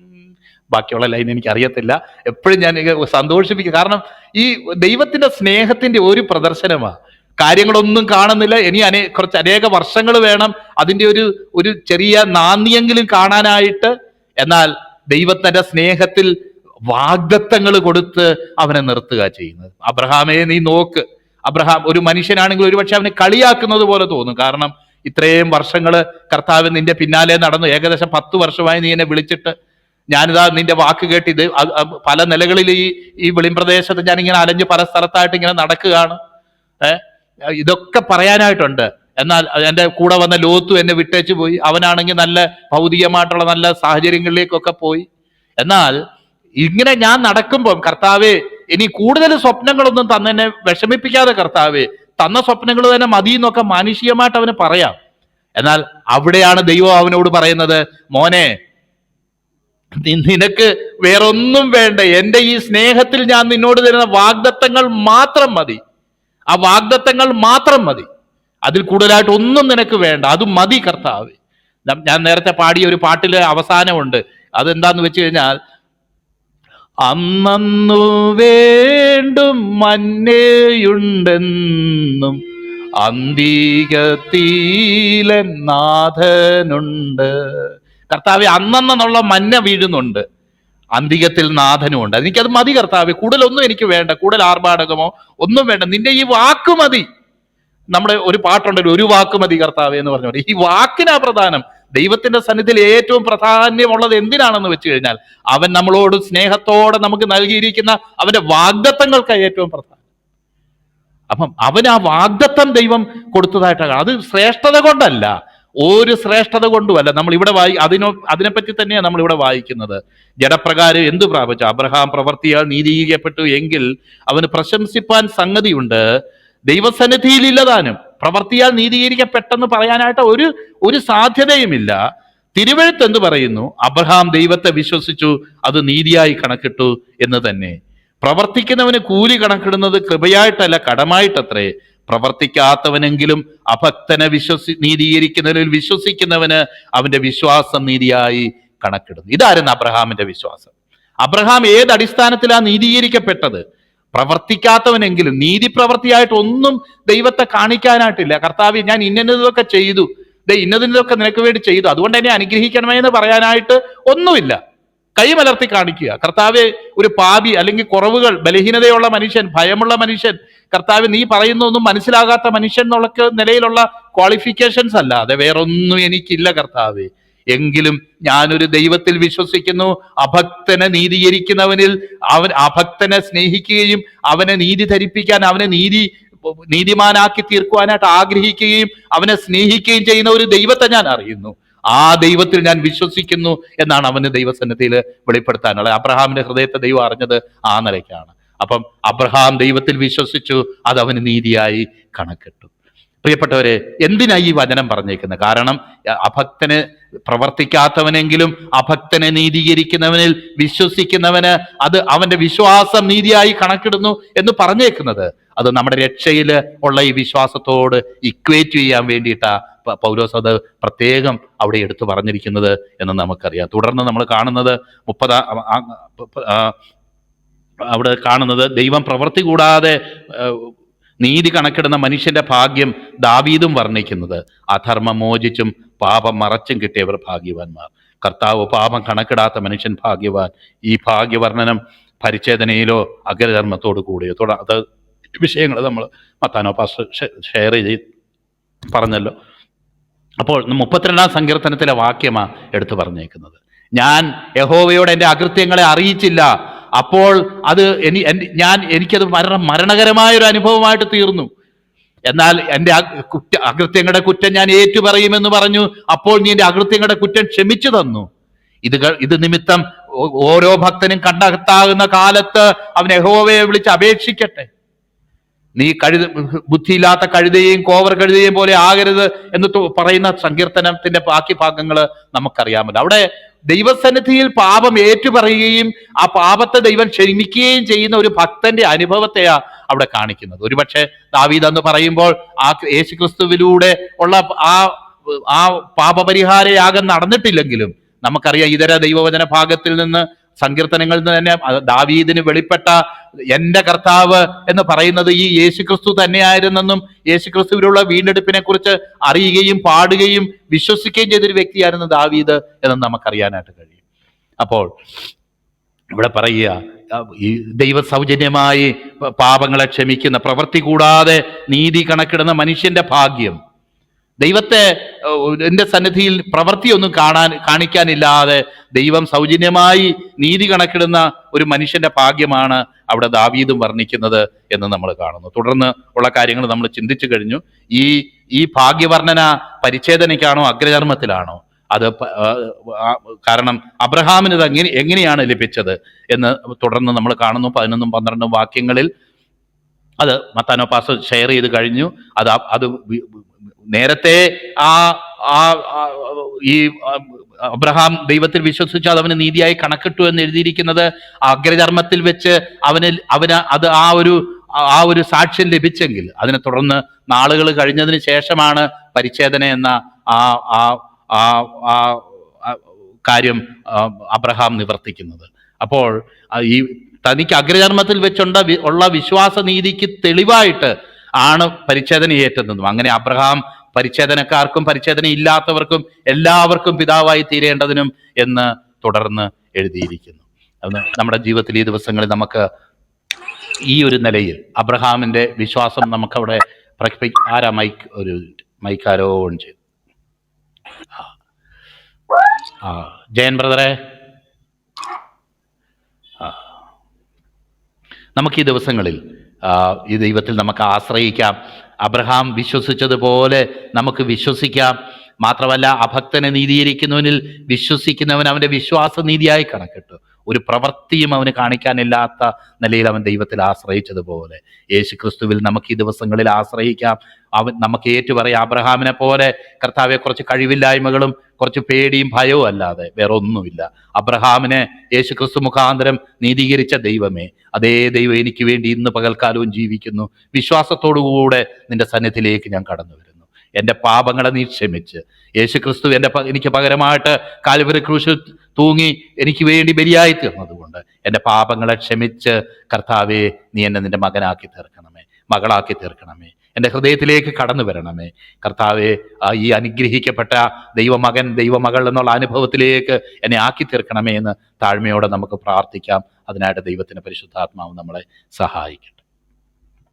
ബാക്കിയുള്ള ലൈൻ എനിക്ക് അറിയത്തില്ല എപ്പോഴും ഞാൻ സന്തോഷിപ്പിക്കും. കാരണം ഈ ദൈവത്തിന്റെ സ്നേഹത്തിന്റെ ഒരു പ്രദർശനമാണ് കാര്യങ്ങളൊന്നും കാണുന്നില്ല. ഇനി അനേ കുറച്ച് അനേക വർഷങ്ങൾ വേണം അതിന്റെ ഒരു ഒരു ചെറിയ നാന്ദിയെങ്കിലും കാണാനായിട്ട്. എന്നാൽ ദൈവത്തിന്റെ സ്നേഹത്തിൽ വാഗ്ദത്തങ്ങൾ കൊടുത്ത് അവനെ നിർത്തുക ചെയ്യുന്നത്. അബ്രഹാമേ നീ നോക്ക്. അബ്രഹാം ഒരു മനുഷ്യനാണെങ്കിൽ ഒരുപക്ഷെ അവനെ കളിയാക്കുന്നത് പോലെ തോന്നും. കാരണം ഇത്രയും വർഷങ്ങൾ കർത്താവ് നിന്റെ പിന്നാലെ നടന്നു. ഏകദേശം പത്ത് വർഷമായി നീ എന്നെ വിളിച്ചിട്ട് ഞാനിതാ നിന്റെ വാക്ക് കേട്ട് ഇത് പല നിലകളിൽ ഈ ഈ വെളിമ്പ്രദേശത്ത് ഞാൻ ഇങ്ങനെ അലഞ്ഞ് പല സ്ഥലത്തായിട്ട് ഇങ്ങനെ നടക്കുകയാണ്. ഇതൊക്കെ പറയാനായിട്ടുണ്ട്. എന്നാൽ എന്റെ കൂടെ വന്ന ലോത്തു എന്നെ വിട്ടേച്ച് പോയി. അവനാണെങ്കിൽ നല്ല ഭൗതികമായിട്ടുള്ള നല്ല സാഹചര്യങ്ങളിലേക്കൊക്കെ പോയി. എന്നാൽ ഇങ്ങനെ ഞാൻ നടക്കുമ്പം കർത്താവെ ഇനി കൂടുതൽ സ്വപ്നങ്ങളൊന്നും തന്നെ വിഷമിപ്പിക്കാതെ കർത്താവെ തന്ന സ്വപ്നങ്ങൾ തന്നെ മതി എന്നൊക്കെ മാനുഷികമായിട്ട് അവന് പറയാം. എന്നാൽ അവിടെയാണ് ദൈവം അവനോട് പറയുന്നത് മോനെ നിനക്ക് വേറൊന്നും വേണ്ട. എന്റെ ഈ സ്നേഹത്തിൽ ഞാൻ നിന്നോട് തരുന്ന വാഗ്ദത്തങ്ങൾ മാത്രം മതി. ആ വാഗ്ദത്തങ്ങൾ മാത്രം മതി. അതിൽ കൂടുതലായിട്ട് ഒന്നും നിനക്ക് വേണ്ട. അത് മതി കർത്താവ്. ഞാൻ നേരത്തെ പാടിയ ഒരു പാട്ടിലെ അവസാനമുണ്ട്. അതെന്താന്ന് വെച്ച് കഴിഞ്ഞാൽ അന്നു വേണ്ടും മന്നേയുണ്ടെന്നും അന്തികത്തീലൻ നാഥനുണ്ട്. കർത്താവ് അന്നെന്നുള്ള മഞ്ഞ വീഴുന്നുണ്ട്. അന്തികത്തിൽ നാഥനുമുണ്ട്. എനിക്കത് മതി കർത്താവ് കൂടുതലൊന്നും എനിക്ക് വേണ്ട. കൂടുതൽ ആർഭാടകമോ ഒന്നും വേണ്ട. നിന്റെ ഈ വാക്ക് മതി. നമ്മുടെ ഒരു പാട്ടുണ്ടല്ലോ ഒരു വാക്ക് മതി കർത്താവ് എന്ന് പറഞ്ഞോ ഈ വാക്കിനാ പ്രധാനം. ദൈവത്തിന്റെ സന്നിധിയിൽ ഏറ്റവും പ്രാധാന്യമുള്ളത് എന്തിനാണെന്ന് വെച്ച് കഴിഞ്ഞാൽ അവൻ നമ്മളോട് സ്നേഹത്തോടെ നമുക്ക് നൽകിയിരിക്കുന്ന അവന്റെ വാഗ്ദത്തങ്ങൾക്ക് ഏറ്റവും പ്രധാനം. അപ്പം അവൻ ആ വാഗ്ദത്തം ദൈവം കൊടുത്തതായിട്ടാണ്. അത് ശ്രേഷ്ഠത കൊണ്ടല്ല. ഒരു ശ്രേഷ്ഠത കൊണ്ടുമല്ല. നമ്മൾ ഇവിടെ വായി അതിനോ അതിനെപ്പറ്റി തന്നെയാണ് നമ്മൾ ഇവിടെ വായിക്കുന്നത്. ജഡപ്രകാരം എന്ത് പ്രാപിച്ചു? അബ്രഹാം പ്രവർത്തിയാൽ നീതീകരിക്കപ്പെട്ടു എങ്കിൽ അവന് പ്രശംസിപ്പാൻ സംഗതിയുണ്ട്. ദൈവസന്നിധിയിലില്ലതാനും പ്രവർത്തിയാൽ നീതീകരിക്കപ്പെട്ടെന്ന് പറയാനായിട്ട് ഒരു ഒരു സാധ്യതയുമില്ല. തിരുവഴുത്ത് എന്ത് പറയുന്നു? അബ്രഹാം ദൈവത്തെ വിശ്വസിച്ചു അത് നീതിയായി കണക്കിട്ടു എന്ന് തന്നെ. പ്രവർത്തിക്കുന്നവന് കൂലി കണക്കിടുന്നത് കൃപയായിട്ടല്ല കടമായിട്ടത്രേ. പ്രവർത്തിക്കാത്തവനെങ്കിലും അഭക്തനെ വിശ്വസി നീതീകരിക്കുന്നവനിൽ വിശ്വസിക്കുന്നവന് അവന്റെ വിശ്വാസം നീതിയായി കണക്കിടുന്നു. ഇതായിരുന്നു അബ്രഹാമിന്റെ വിശ്വാസം. അബ്രഹാം ഏത് അടിസ്ഥാനത്തിലാണ് നീതീകരിക്കപ്പെട്ടത്? പ്രവർത്തിക്കാത്തവനെങ്കിലും നീതി പ്രവൃത്തിയായിട്ട് ഒന്നും ദൈവത്തെ കാണിക്കാനായിട്ടില്ല. കർത്താവ് ഞാൻ ഇന്നതൊക്കെ ചെയ്തു. ദേ ഇന്നതിനൊക്കെ നിനക്ക് വേണ്ടി ചെയ്തു. അതുകൊണ്ട് എന്നെ അനുഗ്രഹിക്കണമേ എന്ന് പറയാനായിട്ട് ഒന്നുമില്ല. കൈമലർത്തി കാണിക്കുക. കർത്താവ് ഒരു പാപി അല്ലെങ്കിൽ കുറവുകൾ ബലഹീനതയുള്ള മനുഷ്യൻ ഭയമുള്ള മനുഷ്യൻ കർത്താവ് നീ പറയുന്ന ഒന്നും മനസ്സിലാകാത്ത മനുഷ്യൻ എന്നുള്ള നിലയിലുള്ള ക്വാളിഫിക്കേഷൻസ് അല്ലാതെ വേറൊന്നും എനിക്കില്ല കർത്താവ്. എങ്കിലും ഞാനൊരു ദൈവത്തിൽ വിശ്വസിക്കുന്നു. അഭക്തനെ നീതീകരിക്കുന്നവനിൽ അവൻ അഭക്തനെ സ്നേഹിക്കുകയും അവനെ നീതി ധരിപ്പിക്കാൻ അവനെ നീതി നീതിമാനാക്കി തീർക്കുവാനായിട്ട് ആഗ്രഹിക്കുകയും അവനെ സ്നേഹിക്കുകയും ചെയ്യുന്ന ഒരു ദൈവത്തെ ഞാൻ അറിയുന്നു. ആ ദൈവത്തിൽ ഞാൻ വിശ്വസിക്കുന്നു എന്നാണ് അവന് ദൈവസന്നിധിയിൽ വെളിപ്പെടുത്താനുള്ളത്. അബ്രഹാമിന്റെ ഹൃദയത്തെ ദൈവം അറിഞ്ഞത് ആ നിലയ്ക്കാണ്. അപ്പം അബ്രഹാം ദൈവത്തിൽ വിശ്വസിച്ചു അത് അവന് നീതിയായി കണക്കിട്ടു. പ്രിയപ്പെട്ടവരെ എന്തിനായി ഈ വചനം പറഞ്ഞേക്കുന്നത്? കാരണം അഭക്തന് പ്രവർത്തിക്കാത്തവനെങ്കിലും അഭക്തനെ നീതീകരിക്കുന്നവനിൽ വിശ്വസിക്കുന്നവന് അത് അവന്റെ വിശ്വാസം നീതിയായി കണക്കിടുന്നു എന്ന് പറഞ്ഞേക്കുന്നത്. അത് നമ്മുടെ രക്ഷയിൽ ഉള്ള ഈ വിശ്വാസത്തോട് ഇക്വേറ്റ് ചെയ്യാൻ വേണ്ടിയിട്ടാ പ- പൗലോസ് അത് പ്രത്യേകം അവിടെ എടുത്തു പറഞ്ഞിരിക്കുന്നത് എന്ന് നമുക്കറിയാം. തുടർന്ന് നമ്മൾ കാണുന്നത് മുപ്പതാ അവിടെ കാണുന്നത് ദൈവം പ്രവൃത്തി കൂടാതെ നീതി കണക്കിടുന്ന മനുഷ്യന്റെ ഭാഗ്യം ദാവീദും വർണിക്കുന്നത്. അധർമ്മം മോചിച്ചും പാപം മറച്ചും കിട്ടിയവർ ഭാഗ്യവാന്മാർ. കർത്താവ് പാപം കണക്കിടാത്ത മനുഷ്യൻ ഭാഗ്യവാൻ. ഈ ഭാഗ്യവർണനം പരിച്ഛേദനയിലോ അഗ്രധർമ്മത്തോടു കൂടിയോ. തുടർ അത് വിഷയങ്ങൾ നമ്മൾ മത്താനോ പാസ് ഷെയർ ചെയ്ത് പറഞ്ഞല്ലോ. അപ്പോൾ മുപ്പത്തിരണ്ടാം സങ്കീർത്തനത്തിലെ വാക്യമാണ് എടുത്തു പറഞ്ഞേക്കുന്നത്. ഞാൻ യഹോവയോട് എന്റെ അകൃത്യങ്ങളെ അറിയിച്ചില്ല. അപ്പോൾ അത് എനി ഞാൻ എനിക്കത് മരണ മരണകരമായ ഒരു അനുഭവമായിട്ട് തീർന്നു. എന്നാൽ എന്റെ കുറ്റ അകൃത്യങ്ങളുടെ കുറ്റം ഞാൻ ഏറ്റുപറയുമെന്ന് പറഞ്ഞു. അപ്പോൾ നീ എന്റെ അകൃത്യങ്ങളുടെ കുറ്റം ക്ഷമിച്ചു തന്നു. ഇത് ഇത് നിമിത്തം ഓരോ ഭക്തനും കണ്ടകത്താകുന്ന കാലത്ത് അവൻ യഹോവയെ വിളിച്ച് അപേക്ഷിക്കട്ടെ. നീ കഴുത ബുദ്ധിയില്ലാത്ത കഴുതയെയും കോവർ കഴുതയെയും പോലെ ആകരുത് എന്ന് പറയുന്ന സങ്കീർത്തനത്തിന്റെ ബാക്കി ഭാഗങ്ങൾ നമുക്കറിയാമല്ലോ. അവിടെ ദൈവസന്നിധിയിൽ പാപം ഏറ്റുപറയുകയും ആ പാപത്തെ ദൈവം ക്ഷമിക്കുകയും ചെയ്യുന്ന ഒരു ഭക്തന്റെ അനുഭവത്തെയാ അവിടെ കാണിക്കുന്നത്. ഒരുപക്ഷെ ദാവീദ് എന്ന് പറയുമ്പോൾ ആ യേശുക്രിസ്തുവിലൂടെ ഉള്ള ആ ആ പാപപരിഹാര യാഗം നടന്നിട്ടില്ലെങ്കിലും നമുക്കറിയാം ഇതര ദൈവവചന ഭാഗത്തിൽ നിന്ന് സങ്കീർത്തനങ്ങളിൽ നിന്ന് തന്നെ ദാവീദിന് വെളിപ്പെട്ട എന്റെ കർത്താവ് എന്ന് പറയുന്നത് ഈ യേശുക്രിസ്തു തന്നെയായിരുന്നെന്നും യേശുക്രിസ്തുവിലുള്ള വീണ്ടെടുപ്പിനെ കുറിച്ച് അറിയുകയും പാടുകയും വിശ്വസിക്കുകയും ചെയ്തൊരു വ്യക്തിയായിരുന്നു ദാവീദ് എന്ന് നമുക്കറിയാനായിട്ട് കഴിയും. അപ്പോൾ ഇവിടെ പറയുക ഈ ദൈവ സൗജന്യമായി പാപങ്ങളെ ക്ഷമിക്കുന്ന പ്രവൃത്തി കൂടാതെ നീതി കണക്കിടുന്ന മനുഷ്യന്റെ ഭാഗ്യം ദൈവത്തെ എന്റെ സന്നിധിയിൽ പ്രവൃത്തിയൊന്നും കാണാൻ കാണിക്കാനില്ലാതെ ദൈവം സൗജന്യമായി നീതി കണക്കിടുന്ന ഒരു മനുഷ്യന്റെ ഭാഗ്യമാണ് അവിടെ ദാവീദും വർണിക്കുന്നത് എന്ന് നമ്മൾ കാണുന്നു. തുടർന്ന് ഉള്ള കാര്യങ്ങൾ നമ്മൾ ചിന്തിച്ചു കഴിഞ്ഞു. ഈ ഈ ഭാഗ്യവർണന പരിച്ഛേദനയ്ക്കാണോ അഗ്രചർമ്മത്തിലാണോ? അത് കാരണം അബ്രഹാമിന് ഇത് എങ്ങനെ എങ്ങനെയാണ് ലഭിച്ചത് എന്ന് തുടർന്ന് നമ്മൾ കാണുന്നു. പതിനൊന്നും പന്ത്രണ്ടും വാക്യങ്ങളിൽ അത് മത്താനോ പാസ് ഷെയർ ചെയ്ത് കഴിഞ്ഞു. അത് അത് നേരത്തെ ആ ആ ഈ അബ്രഹാം ദൈവത്തിൽ വിശ്വസിച്ച് അത് അവന് നീതിയായി കണക്കിട്ടു എന്ന് എഴുതിയിരിക്കുന്നത് അഗ്രചർമ്മത്തിൽ വെച്ച് അവന് അവന് അത് ആ ഒരു ആ ഒരു സാക്ഷ്യം ലഭിച്ചെങ്കിൽ അതിനെ തുടർന്ന് നാളുകൾ കഴിഞ്ഞതിന് ശേഷമാണ് പരിച്ഛേദന എന്ന ആ ആ ആ കാര്യം അബ്രഹാം നിവർത്തിക്കുന്നത്. അപ്പോൾ ഈ തനിക്ക് അഗ്രചർമ്മത്തിൽ വെച്ചുണ്ട ഉള്ള വിശ്വാസ നീതിക്ക് തെളിവായിട്ട് ആണ് പരിച്ഛേദന ഏറ്റെന്നതും അങ്ങനെ അബ്രഹാം പരിച്ഛേദനക്കാർക്കും പരിച്ഛേദന ഇല്ലാത്തവർക്കും എല്ലാവർക്കും പിതാവായി തീരേണ്ടതിനും എന്ന് തുടർന്ന് എഴുതിയിരിക്കുന്നു. നമ്മുടെ ജീവിതത്തിൽ ഈ ദിവസങ്ങളിൽ നമുക്ക് ഈ ഒരു നിലയിൽ അബ്രഹാമിന്റെ വിശ്വാസം നമുക്കവിടെ പ്രകടി ആരാ മൈക്ക് ഒരു മൈക്കാരോ ഓൺ ചെയ്തു. ആ. ജയൻ ബ്രദറെ. നമുക്ക് ഈ ദിവസങ്ങളിൽ ഈ ദൈവത്തിൽ നമുക്ക് ആശ്രയിക്കാം. അബ്രഹാം വിശ്വസിച്ചതുപോലെ നമുക്ക് വിശ്വസിക്കാം. മാത്രമല്ല അഭക്തനെ നീതിയിരിക്കുന്നവനിൽ വിശ്വസിക്കുന്നവൻ അവന്റെ വിശ്വാസ നീതിയായി കണക്കിട്ടു. ഒരു പ്രവൃത്തിയും അവന് കാണിക്കാനില്ലാത്ത നിലയിൽ അവൻ ദൈവത്തിൽ ആശ്രയിച്ചതുപോലെ. യേശു ക്രിസ്തുവിൽ നമുക്ക് ഈ ദിവസങ്ങളിൽ ആശ്രയിക്കാം. അവൻ നമുക്ക് ഏറ്റുപറയാം അബ്രഹാമിനെ പോലെ കർത്താവെ കുറച്ച് കഴിവില്ലായ്മകളും കുറച്ച് പേടിയും ഭയവും അല്ലാതെ വേറെ ഒന്നുമില്ല അബ്രഹാമിനെ യേശു ക്രിസ്തു മുഖാന്തരം നീതീകരിച്ച ദൈവമേ അതേ ദൈവം എനിക്ക് വേണ്ടി ഇന്ന് പകൽക്കാലവും ജീവിക്കുന്നു. വിശ്വാസത്തോടുകൂടെ നിന്റെ സന്നിധിയിലേക്ക് ഞാൻ കടന്നു വരുന്നു എന്റെ പാപങ്ങളെ നീ ക്ഷമിച്ച്. യേശു ക്രിസ്തു എന്റെ എനിക്ക് പകരമായിട്ട് കാൽവരി ക്രൂശിൽ തൂങ്ങി എനിക്ക് വേണ്ടി ബലിയായി തീർന്നതുകൊണ്ട് എന്റെ പാപങ്ങളെ ക്ഷമിച്ച് കർത്താവെ നീ എന്നെ നിന്റെ മകനാക്കി തീർക്കണമേ മകളാക്കി തീർക്കണമേ എന്റെ ഹൃദയത്തിലേക്ക് കടന്നു വരണമേ. കർത്താവെ ഈ അനുഗ്രഹിക്കപ്പെട്ട ദൈവമകൻ ദൈവമകൾ എന്നുള്ള അനുഭവത്തിലേക്ക് എന്നെ ആക്കി തീർക്കണമേ എന്ന് താഴ്മയോടെ നമുക്ക് പ്രാർത്ഥിക്കാം. അതിനായിട്ട് ദൈവത്തിന്റെ പരിശുദ്ധാത്മാവ് നമ്മളെ സഹായിക്കട്ടെ.